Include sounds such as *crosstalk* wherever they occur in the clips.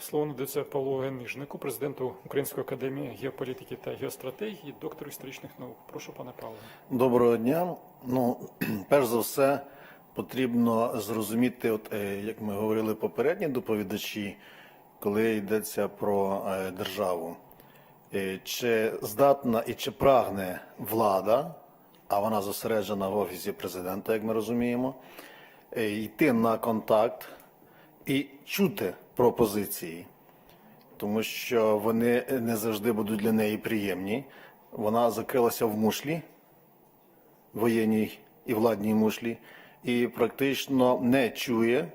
Слово надається Павлу Генижнику, президенту Української академії геополітики та геостратегії, доктору історичних наук. Прошу, пане Павло. Доброго дня. Ну, *clears throat* перш за все, потрібно зрозуміти, от е, як ми говорили попередні доповідачі, коли йдеться про е, державу, Е, чи здатна і чи прагне влада, а вона зосереджена в офісі президента, як ми розуміємо, йти на контакт і чути пропозиції тому що вони не завжди будуть для неї приємні. Вона закрилася в мушлі, воєнній і владній мушлі, і практично не чує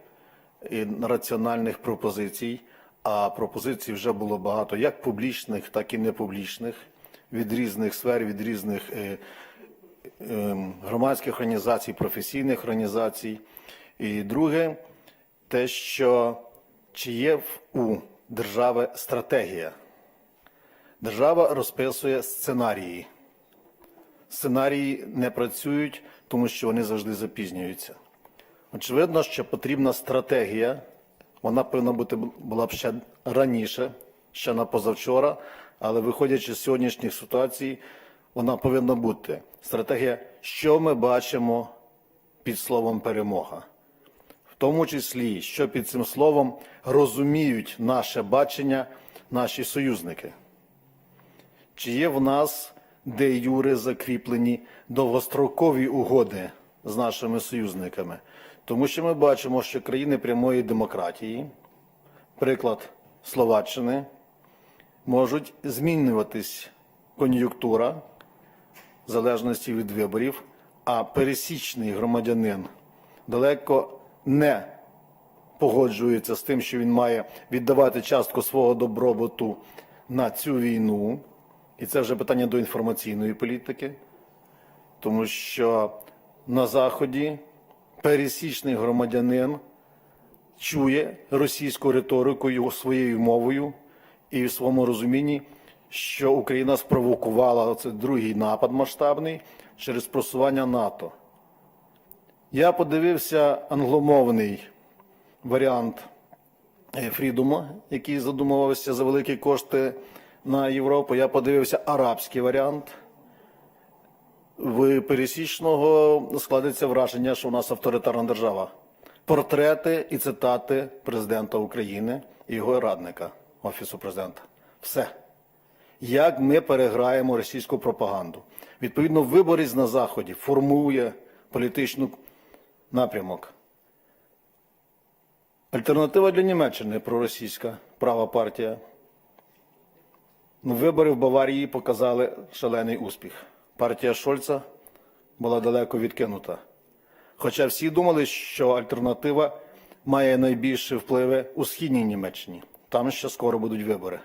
раціональних пропозицій. А пропозицій вже було багато, як публічних, так і непублічних, від різних сфер, від різних е, е, громадських організацій, професійних організацій. І друге, те, що чи є у держави стратегія. Держава розписує сценарії. Сценарії не працюють, тому що вони завжди запізнюються. Очевидно, що потрібна стратегія. Вона повинна бути була б ще раніше, ще на позавчора, але виходячи з сьогоднішніх ситуацій, вона повинна бути. Стратегія, що ми бачимо під словом перемога тому числі, що під цим словом розуміють наше бачення наші союзники. Чи є в нас де юри закріплені довгострокові угоди з нашими союзниками? Тому що ми бачимо, що країни прямої демократії, приклад Словаччини, можуть змінюватись кон'юнктура в залежності від виборів, а пересічний громадянин далеко не погоджується з тим, що він має віддавати частку свого добробуту на цю війну, і це вже питання до інформаційної політики, тому що на Заході пересічний громадянин чує російську риторику своєю мовою і в своєму розумінні, що Україна спровокувала цей другий напад масштабний через просування НАТО. Я подивився англомовний варіант е, Фрідома, який задумувався за великі кошти на Європу. Я подивився арабський варіант. В пересічного складеться враження, що у нас авторитарна держава. Портрети і цитати президента України і його радника Офісу президента. Все. Як ми переграємо російську пропаганду? Відповідно, виборець на Заході формує політичну напрямок. Альтернатива для Німеччини проросійська права партія. Вибори в Баварії показали шалений успіх. Партія Шольца була далеко відкинута. Хоча всі думали, що альтернатива має найбільші впливи у східній Німеччині. Там ще скоро будуть вибори.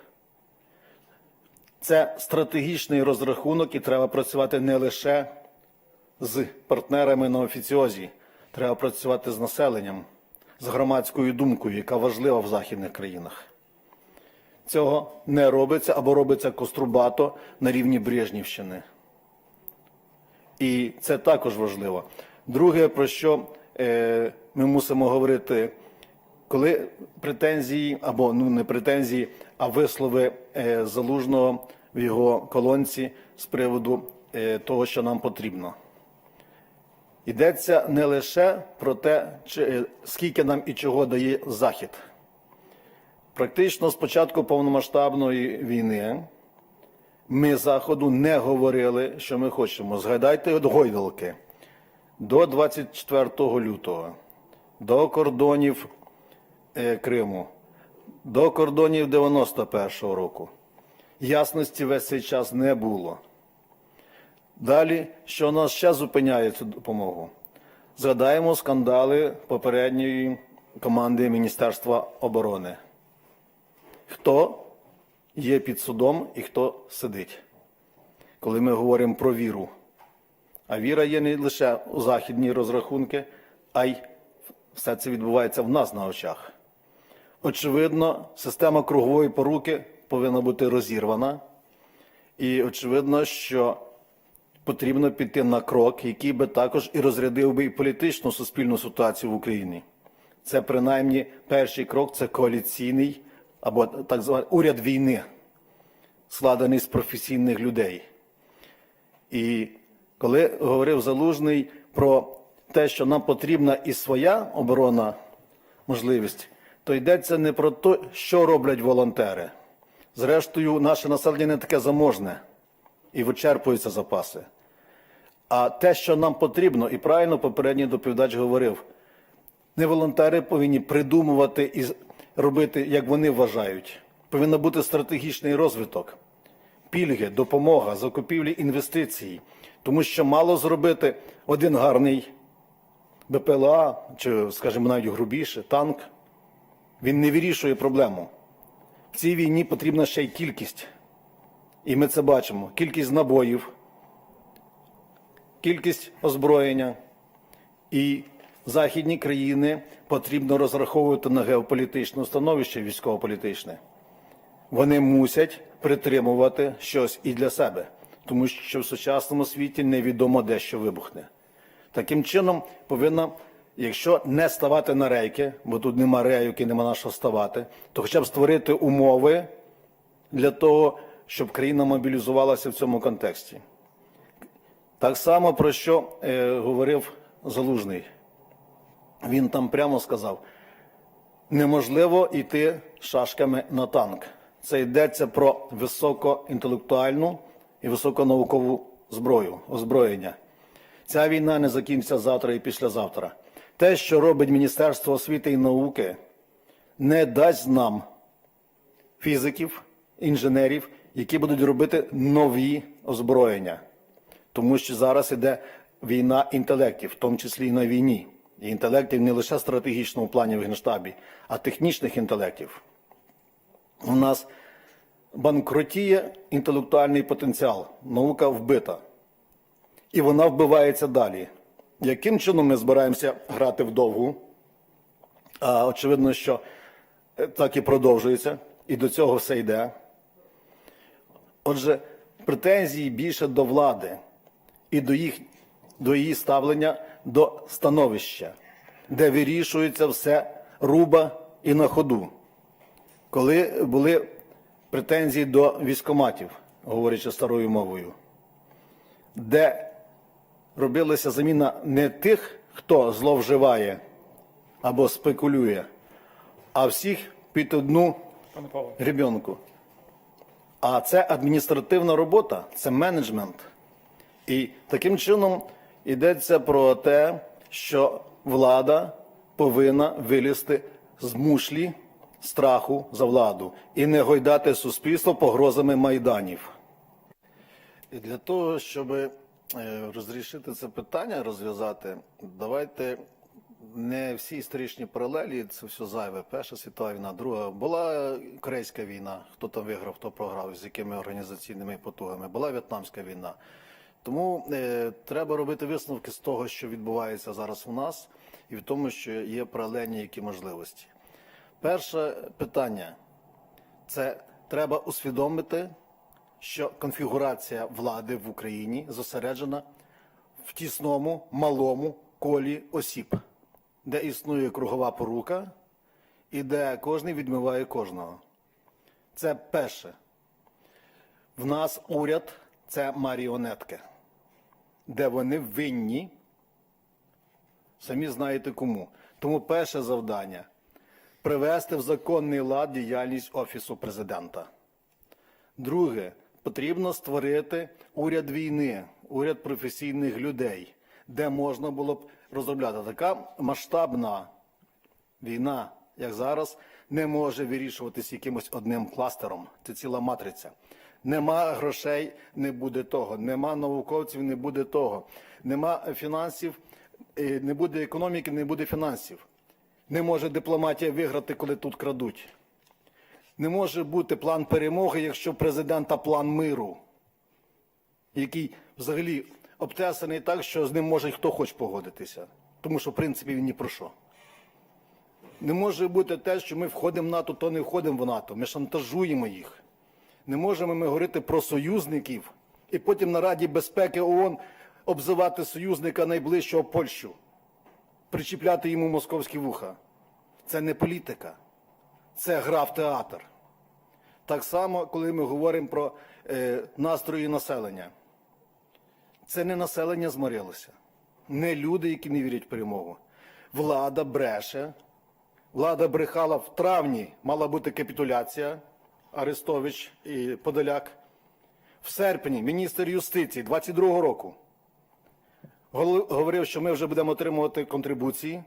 Це стратегічний розрахунок, і треба працювати не лише з партнерами на офіціозі. Треба працювати з населенням, з громадською думкою, яка важлива в західних країнах. Цього не робиться або робиться кострубато на рівні Брежнівщини. І це також важливо. Друге, про що е, ми мусимо говорити, коли претензії, або ну не претензії, а вислови е, залужного в його колонці з приводу е, того, що нам потрібно. Йдеться не лише про те, чи, е, скільки нам і чого дає Захід. Практично з початку повномасштабної війни ми Заходу не говорили, що ми хочемо. Згадайте от гойдалки до 24 лютого, до кордонів е, Криму, до кордонів 91-го року. Ясності весь цей час не було. Далі, що нас ще зупиняє цю допомогу? Згадаємо скандали попередньої команди Міністерства оборони. Хто є під судом і хто сидить, коли ми говоримо про віру. А віра є не лише у західні розрахунки, а й все це відбувається в нас на очах. Очевидно, система кругової поруки повинна бути розірвана, і очевидно, що потрібно піти на крок, який би також і розрядив би і політичну суспільну ситуацію в Україні. Це принаймні перший крок це коаліційний або так званий уряд війни, складений з професійних людей. І коли говорив Залужний про те, що нам потрібна і своя оборона можливість, то йдеться не про те, що роблять волонтери. Зрештою, наше населення не таке заможне і вичерпуються запаси. А те, що нам потрібно, і правильно попередній доповідач говорив, не волонтери повинні придумувати і робити, як вони вважають. Повинен бути стратегічний розвиток, пільги, допомога, закупівлі інвестицій. Тому що мало зробити один гарний БПЛА, чи, скажімо, навіть грубіше, танк. Він не вирішує проблему. В цій війні потрібна ще й кількість. І ми це бачимо: кількість набоїв, кількість озброєння. І західні країни потрібно розраховувати на геополітичне становище військово-політичне. Вони мусять притримувати щось і для себе, тому що в сучасному світі невідомо де що вибухне. Таким чином повинна, якщо не ставати на рейки, бо тут нема рейок і нема на що ставати, то хоча б створити умови для того, щоб країна мобілізувалася в цьому контексті. Так само про що е, говорив Залужний. Він там прямо сказав: неможливо йти шашками на танк. Це йдеться про високоінтелектуальну і високонаукову зброю, озброєння. Ця війна не закінчиться завтра і післязавтра. Те, що робить Міністерство освіти і науки, не дасть нам фізиків, інженерів, які будуть робити нові озброєння. Тому що зараз іде війна інтелектів, в тому числі і на війні. І інтелектів не лише в стратегічному плані в Генштабі, а технічних інтелектів. У нас банкротіє інтелектуальний потенціал, наука вбита. І вона вбивається далі. Яким чином ми збираємося грати вдовгу? А, очевидно, що е, так і продовжується, і до цього все йде. Отже, претензії більше до влади і до, їх, до її ставлення до становища, де вирішується все руба і на ходу. Коли були претензії до військоматів, говорячи старою мовою, де робилася заміна не тих, хто зловживає або спекулює, а всіх під одну гребенку. А це адміністративна робота, це менеджмент. І таким чином йдеться про те, що влада повинна вилізти з мушлі страху за владу і не гойдати суспільство погрозами майданів. І для того, щоб е, розрішити це питання, розв'язати, давайте не всі історичні паралелі, це все зайве. Перша світова війна, друга була Корейська війна, хто там виграв, хто програв, з якими організаційними потугами, була В'єтнамська війна. Тому е, треба робити висновки з того, що відбувається зараз у нас, і в тому, що є паралельні які можливості. Перше питання це треба усвідомити, що конфігурація влади в Україні зосереджена в тісному малому колі осіб, де існує кругова порука і де кожен відмиває кожного. Це перше. В нас уряд це маріонетки, де вони винні, самі знаєте кому. Тому перше завдання привести в законний лад діяльність Офісу президента. Друге, потрібно створити уряд війни, уряд професійних людей, де можна було б розробляти. Така масштабна війна, як зараз, не може вирішуватись якимось одним кластером. Це ціла матриця. Нема грошей, не буде того. Нема науковців, не буде того. Нема фінансів, е, не буде економіки, не буде фінансів. Не може дипломатія виграти, коли тут крадуть. Не може бути план перемоги, якщо президента план миру, який взагалі обтесаний так, що з ним може хто хоч погодитися. Тому що, в принципі, він ні про що. Не може бути те, що ми входимо в НАТО, то не входимо в НАТО. Ми шантажуємо їх. Не можемо ми говорити про союзників і потім на Раді безпеки ООН обзивати союзника найближчого Польщу, причіпляти йому московські вуха. Це не політика. це гра в театр. Так само, коли ми говоримо про е, настрої населення. Це не населення зморилося, не люди, які не вірять в перемогу. Влада бреше. Влада брехала в травні, мала бути капітуляція Арестович і Подоляк. В серпні міністр юстиції 22-го року говорив, що ми вже будемо отримувати контрибуції.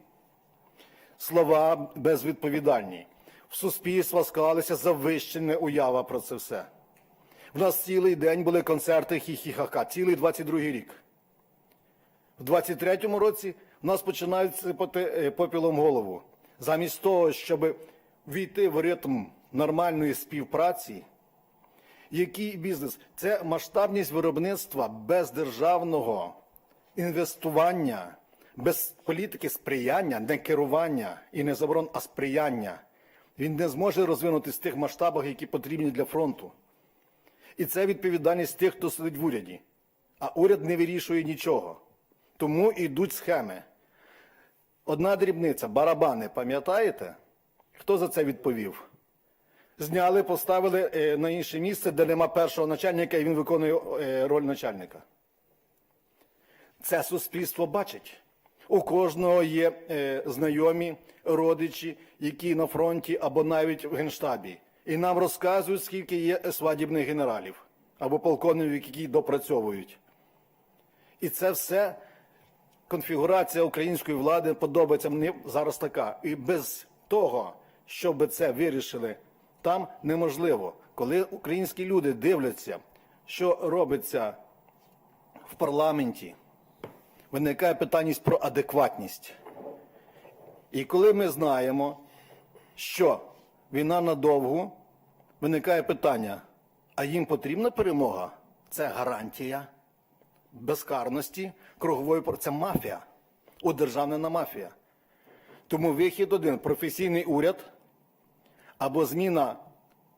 Слова безвідповідальні. В суспільства склалася завищена уява про це все. В нас цілий день були концерти хі-хі-ха-ха, цілий 22-й рік. В 23-му році в нас починають сипати е, попілом голову. Замість того, щоб війти в ритм нормальної співпраці, який бізнес? Це масштабність виробництва без державного інвестування, без політики сприяння, не керування і не заборон, а сприяння. Він не зможе розвинутися в тих масштабах, які потрібні для фронту. І це відповідальність тих, хто сидить в уряді. А уряд не вирішує нічого. Тому йдуть схеми. Одна дрібниця, барабани, пам'ятаєте? Хто за це відповів? Зняли, поставили е, на інше місце, де нема першого начальника, і він виконує е, роль начальника. Це суспільство бачить. У кожного є е, знайомі, родичі, які на фронті або навіть в генштабі. І нам розказують, скільки є свадібних генералів або полковників, які допрацьовують. І це все конфігурація української влади подобається мені зараз така. І без того, щоб це вирішили там, неможливо. Коли українські люди дивляться, що робиться в парламенті, виникає питання про адекватність. І коли ми знаємо, що війна надовго, виникає питання, а їм потрібна перемога? Це гарантія безкарності, кругової це мафія, удержавнена мафія. Тому вихід один професійний уряд або зміна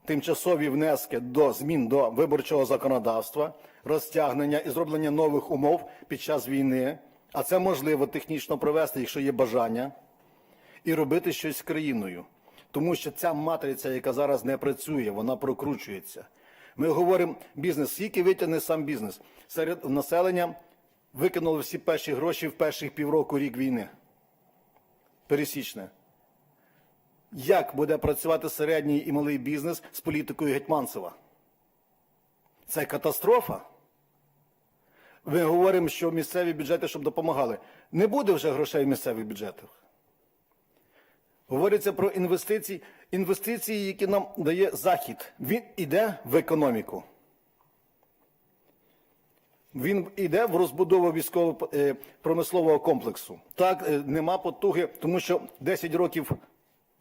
тимчасові внески до змін до виборчого законодавства, розтягнення і зроблення нових умов під час війни. А це можливо технічно провести, якщо є бажання, і робити щось з країною. Тому що ця матриця, яка зараз не працює, вона прокручується. Ми говоримо бізнес, скільки витягне сам бізнес. Серед населення викинули всі перші гроші в перших півроку рік війни. Пересічне. Як буде працювати середній і малий бізнес з політикою Гетьманцева? Це катастрофа. Ми говоримо, що місцеві бюджети, щоб допомагали. Не буде вже грошей в місцевих бюджетах. Говориться про інвестиції. Інвестиції, які нам дає Захід, він іде в економіку. Він йде в розбудову військово-промислового комплексу. Так, е, нема потуги, тому що 10 років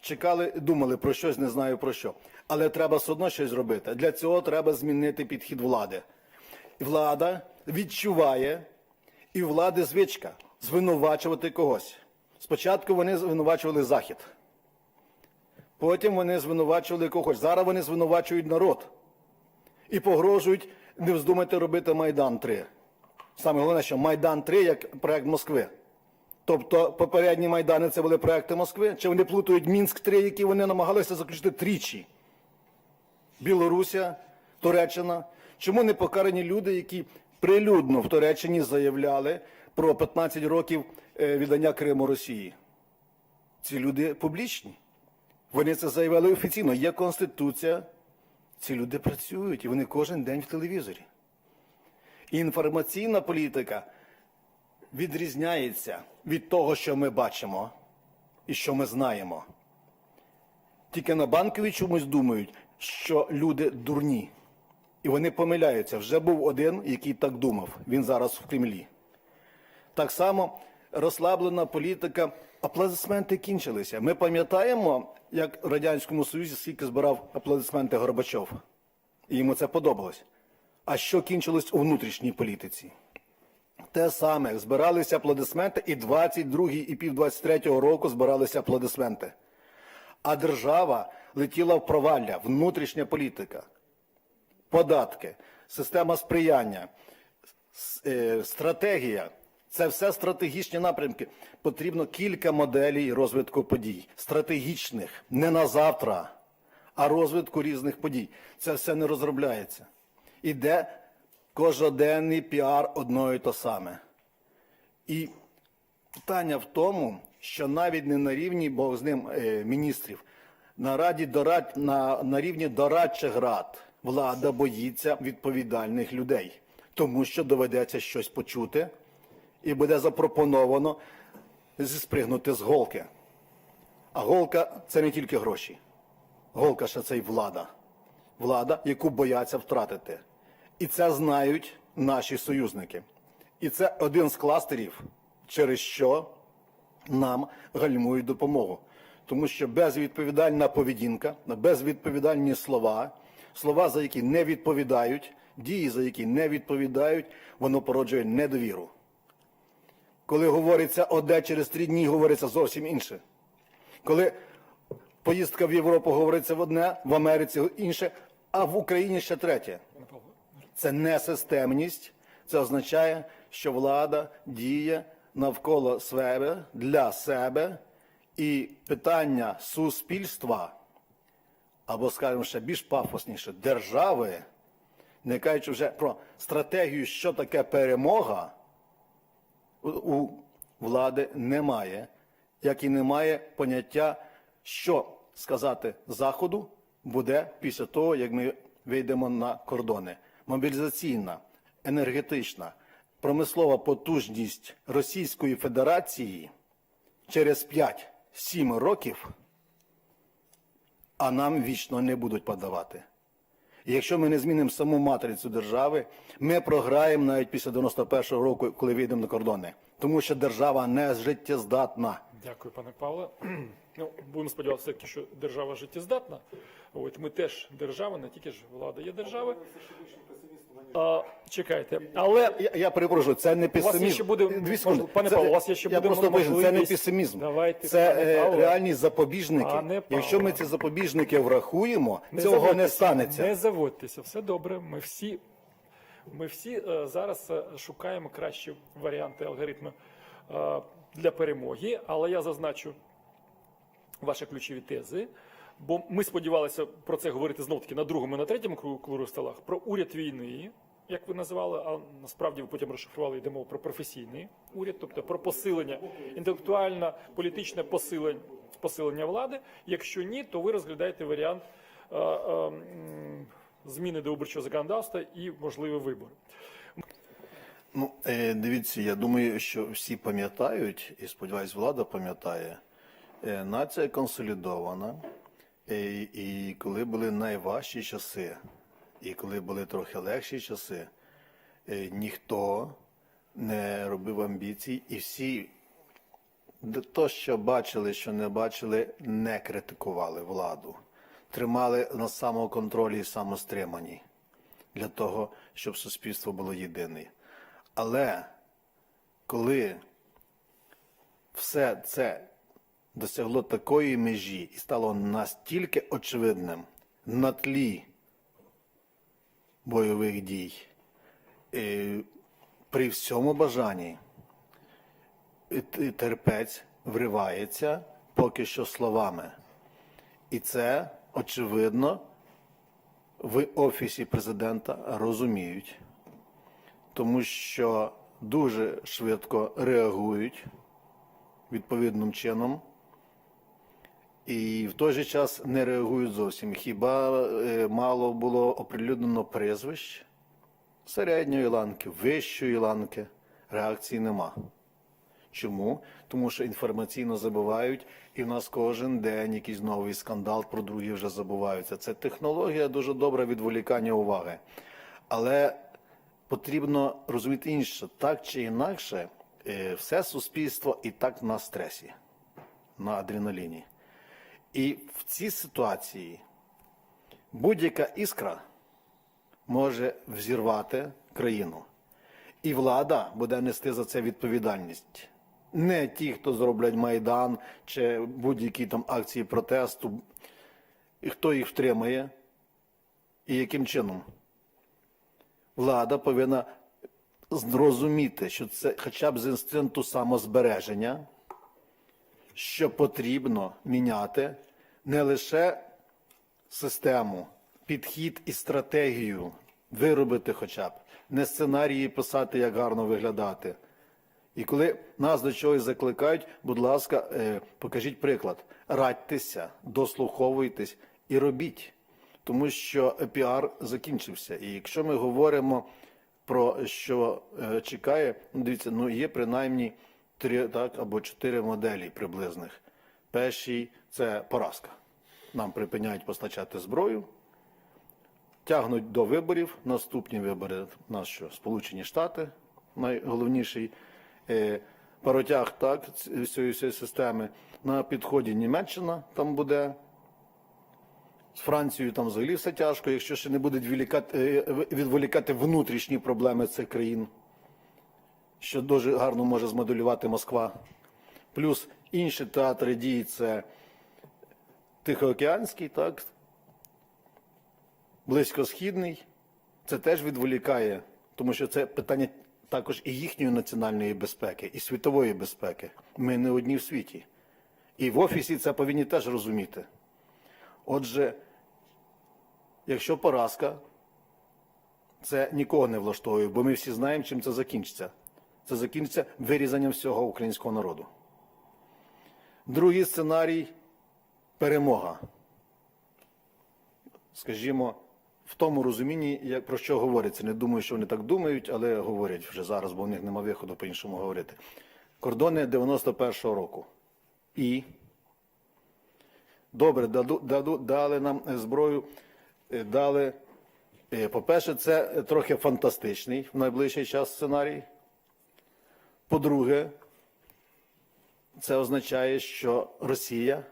чекали, думали про щось, не знаю про що. Але треба все одно щось зробити. Для цього треба змінити підхід влади. Влада відчуває, і влади звичка звинувачувати когось. Спочатку вони звинувачували Захід. Потім вони звинувачували когось. Зараз вони звинувачують народ. І погрожують не вздумайте робити Майдан 3. Саме головне, що Майдан 3 як проект Москви. Тобто попередні Майдани це були проекти Москви, чи вони плутають Мінськ 3, які вони намагалися заключити тричі. Білорусія, Туреччина. Чому не покарані люди, які прилюдно в Туреччині заявляли про 15 років е, віддання Криму Росії? Ці люди публічні. Вони це заявили офіційно. Є конституція. Ці люди працюють і вони кожен день в телевізорі. Інформаційна політика відрізняється від того, що ми бачимо і що ми знаємо. Тільки на банкові чомусь думають, що люди дурні. І вони помиляються. Вже був один, який так думав. Він зараз в Кремлі. Так само розслаблена політика. Аплодисменти кінчилися. Ми пам'ятаємо, як в Радянському Союзі скільки збирав аплодисменти Горбачов. І йому це подобалось. А що кінчилось у внутрішній політиці? Те саме збиралися аплодисменти, і 22-й, і пів 23-го року збиралися аплодисменти. А держава летіла в провалля, внутрішня політика, податки, система сприяння, е, стратегія. Це все стратегічні напрямки. Потрібно кілька моделей розвитку подій. Стратегічних, не на завтра, а розвитку різних подій. Це все не розробляється. Іде кожоденний піар одно і то саме. І питання в тому, що навіть не на рівні Бог з ним е, міністрів, на раді дорад, на, на рівні дорадчих рад влада боїться відповідальних людей, тому що доведеться щось почути, і буде запропоновано спригнути з голки. А голка це не тільки гроші. Голка ще це й влада. Влада, яку бояться втратити. І це знають наші союзники. І це один з кластерів, через що нам гальмують допомогу. Тому що безвідповідальна поведінка, безвідповідальні слова, слова, за які не відповідають, дії, за які не відповідають, воно породжує недовіру. Коли говориться одне через три дні, говориться зовсім інше. Коли поїздка в Європу говориться в одне, в Америці інше, а в Україні ще третє. Це не системність, це означає, що влада діє навколо себе для себе, і питання суспільства, або, скажімо, ще більш пафосніше, держави, не кажучи вже про стратегію, що таке перемога, у влади немає, як і немає поняття, що сказати Заходу буде після того, як ми вийдемо на кордони. Мобілізаційна, енергетична, промислова потужність Російської Федерації через 5-7 років, а нам вічно не будуть подавати. І якщо ми не змінимо саму матрицю держави, ми програємо навіть після 91-го року, коли вийдемо на кордони. Тому що держава не життєздатна. Дякую, пане Павле. *clears throat* Ну, будемо сподіватися, все-таки, що держава життєздатна. От ми теж держава, не тільки ж влада є держави. А, чекайте, але Я, я перепрошую, це не У вас песимізм. ще буде- Дві секунди. пане Це- Павло, у вас є ще я буде просто поясню, це не можливість. песимізм. Давайте, це пане е, Павло. реальні запобіжники. Пане Якщо ми ці запобіжники врахуємо, цього не заводьтеся, станеться. Не заводьтеся, все добре. Ми всі, ми всі е, зараз е, шукаємо кращі варіанти алгоритму е, для перемоги, але я зазначу ваші ключові тези. Бо ми сподівалися про це говорити знов таки на другому і на третьому кругу кругу столах про уряд війни, як ви називали, а насправді ви потім розшифрували йде мова про професійний уряд, тобто про посилення інтелектуальне, політичне посилення, посилення влади. Якщо ні, то ви розглядаєте варіант е, е, зміни до виборчого законодавства і можливі вибори. Ну, е, дивіться, я думаю, що всі пам'ятають, і сподіваюсь, влада пам'ятає, е, нація консолідована, е, і коли були найважчі часи, і коли були трохи легші часи, е, ніхто не робив амбіцій, і всі то, що бачили, що не бачили, не критикували владу, тримали на самоконтролі і самостриманні для того, щоб суспільство було єдине. Але коли все це досягло такої межі і стало настільки очевидним на тлі бойових дій, при всьому бажанні терпець вривається поки що словами. І це очевидно в офісі президента розуміють тому що дуже швидко реагують відповідним чином. І в той же час не реагують зовсім. Хіба е, мало було оприлюднено прізвищ середньої ланки, вищої ланки, реакції нема. Чому? Тому що інформаційно забувають, і в нас кожен день якийсь новий скандал про другі вже забуваються. Це технологія дуже добре відволікання уваги. Але потрібно розуміти інше, так чи інакше, е, все суспільство і так на стресі, на адреналіні. І в цій ситуації будь-яка іскра може взірвати країну. І влада буде нести за це відповідальність. Не ті, хто зроблять Майдан чи будь-які там акції протесту, і хто їх втримає, і яким чином. Влада повинна зрозуміти, що це хоча б з інстинкту самозбереження, що потрібно міняти не лише систему, підхід і стратегію виробити хоча б, не сценарії писати, як гарно виглядати. І коли нас до чогось закликають, будь ласка, е, покажіть приклад. Радьтеся, дослуховуйтесь і робіть. Тому що піар закінчився. І якщо ми говоримо про що е, чекає, ну дивіться, ну є принаймні три так, або чотири моделі приблизних. Перший це поразка. Нам припиняють постачати зброю, тягнуть до виборів. Наступні вибори у нас що? Сполучені Штати, найголовніший е, паротяг так, цієї всієї системи. На підході Німеччина там буде. З Францією там взагалі все тяжко, якщо ще не будуть е, відволікати внутрішні проблеми цих країн, що дуже гарно може змоделювати Москва. Плюс інші театри дій це Тихоокеанський, так, близькосхідний. Це теж відволікає, тому що це питання також і їхньої національної безпеки, і світової безпеки. Ми не одні в світі. І в офісі це повинні теж розуміти. Отже, якщо поразка, це нікого не влаштовує, бо ми всі знаємо, чим це закінчиться. Це закінчиться вирізанням всього українського народу. Другий сценарій перемога. Скажімо, в тому розумінні, як про що говориться. Не думаю, що вони так думають, але говорять вже зараз, бо в них нема виходу по-іншому говорити. Кордони 91-го року. І Добре, даду, даду, дали нам е, зброю, е, дали. е, По-перше, це трохи фантастичний в найближчий час сценарій. По-друге, це означає, що Росія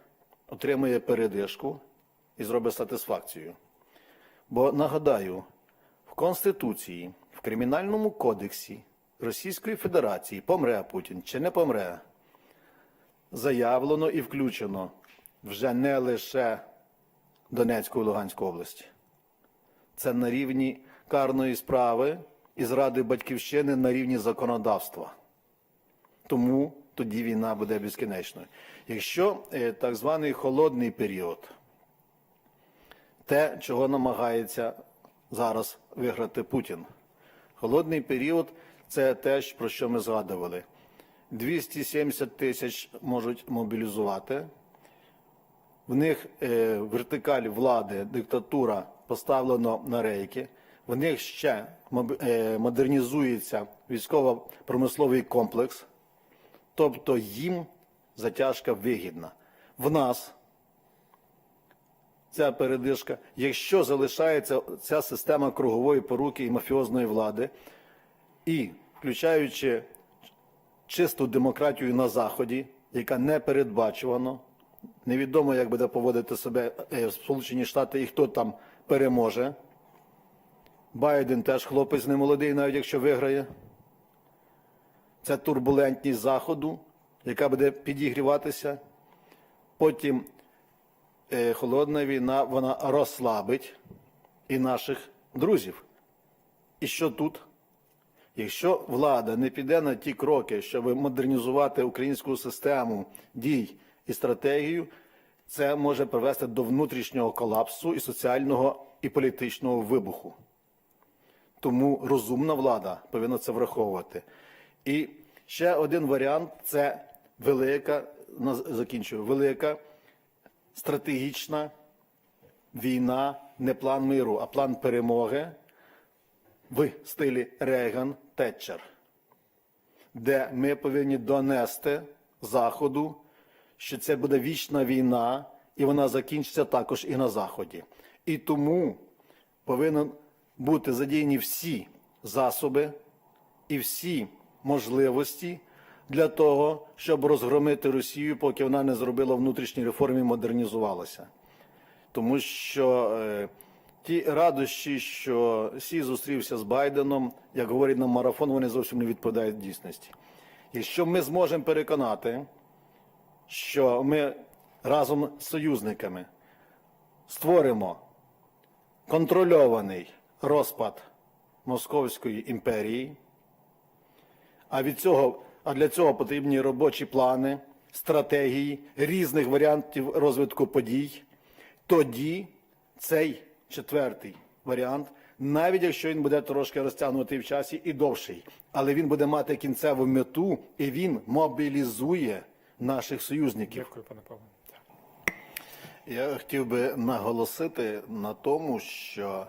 отримує передишку і зробить сатисфакцію. Бо нагадаю, в Конституції, в Кримінальному кодексі Російської Федерації помре Путін чи не помре, заявлено і включено вже не лише Донецьку і Луганську області. Це на рівні карної справи і зради батьківщини на рівні законодавства. Тому тоді війна буде безкінечною. Якщо е, так званий холодний період, те, чого намагається зараз виграти Путін. Холодний період це те, про що ми згадували. 270 тисяч можуть мобілізувати. В них е, вертикаль влади, диктатура поставлено на рейки. В них ще е, модернізується військово-промисловий комплекс. Тобто їм затяжка вигідна. В нас ця передишка, якщо залишається ця система кругової поруки і мафіозної влади, і включаючи чисту демократію на Заході, яка не передбачувано, невідомо, як буде поводити себе е, Сполучені Штати і хто там переможе. Байден теж хлопець не молодий, навіть якщо виграє. Це турбулентність Заходу, яка буде підігріватися. Потім е, холодна війна вона розслабить і наших друзів. І що тут? Якщо влада не піде на ті кроки, щоб модернізувати українську систему дій і стратегію, це може привести до внутрішнього колапсу і соціального і політичного вибуху. Тому розумна влада повинна це враховувати. І ще один варіант це велика, закінчую, велика стратегічна війна, не план миру, а план перемоги в стилі Рейган Тетчер, де ми повинні донести Заходу, що це буде вічна війна, і вона закінчиться також і на Заході. І тому повинен бути задіяні всі засоби і всі можливості для того, щоб розгромити Росію, поки вона не зробила внутрішні реформи і модернізувалася. Тому що е, ті радощі, що Сі зустрівся з Байденом, як говорить нам марафон, вони зовсім не відповідають дійсності. Якщо ми зможемо переконати, що ми разом з союзниками створимо контрольований розпад Московської імперії, а від цього, а для цього потрібні робочі плани, стратегії різних варіантів розвитку подій, тоді цей четвертий варіант, навіть якщо він буде трошки розтягнутий в часі і довший, але він буде мати кінцеву мету і він мобілізує наших союзників. Дякую, пане Павло. Я хотів би наголосити на тому, що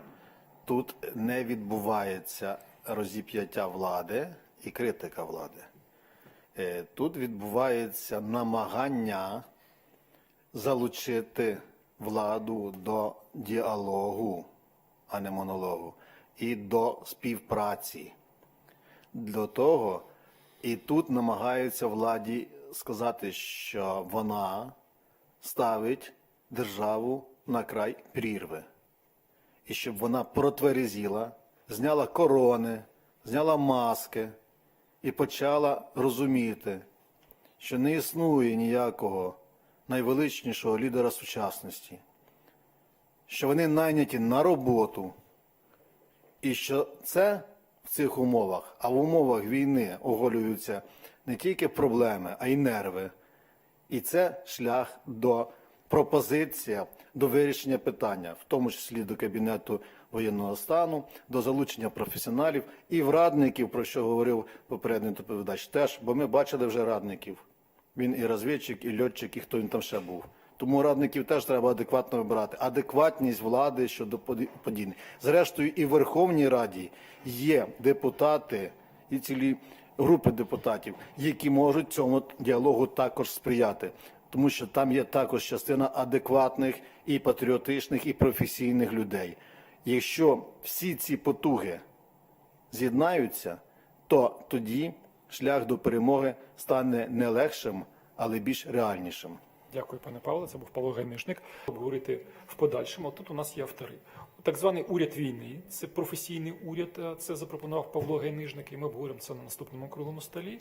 тут не відбувається розіп'яття влади і критика влади. Е, Тут відбувається намагання залучити владу до діалогу, а не монологу, і до співпраці. Для того і тут намагаються владі сказати, що вона ставить державу на край прірви. І щоб вона протверезіла, зняла корони, зняла маски і почала розуміти, що не існує ніякого найвеличнішого лідера сучасності, що вони найняті на роботу, і що це в цих умовах, а в умовах війни оголюються не тільки проблеми, а й нерви. І це шлях до пропозиція до вирішення питання, в тому числі до кабінету воєнного стану, до залучення професіоналів і в радників, про що говорив попередній доповідач, теж, бо ми бачили вже радників. Він і розвідчик, і льотчик, і хто він там ще був. Тому радників теж треба адекватно вибирати. Адекватність влади щодо поді- подій. Зрештою, і в Верховній Раді є депутати і цілі групи депутатів, які можуть цьому діалогу також сприяти. Тому що там є також частина адекватних і патріотичних, і професійних людей. Якщо всі ці потуги з'єднаються, то тоді шлях до перемоги стане не легшим, але більш реальнішим. Дякую, пане Павло. Це був Павло Гайнишник. Обговорити в подальшому. Тут у нас є автори. Так званий уряд війни, це професійний уряд. Це запропонував Павло Гайнижник, і ми обговоримо це на наступному круглому столі.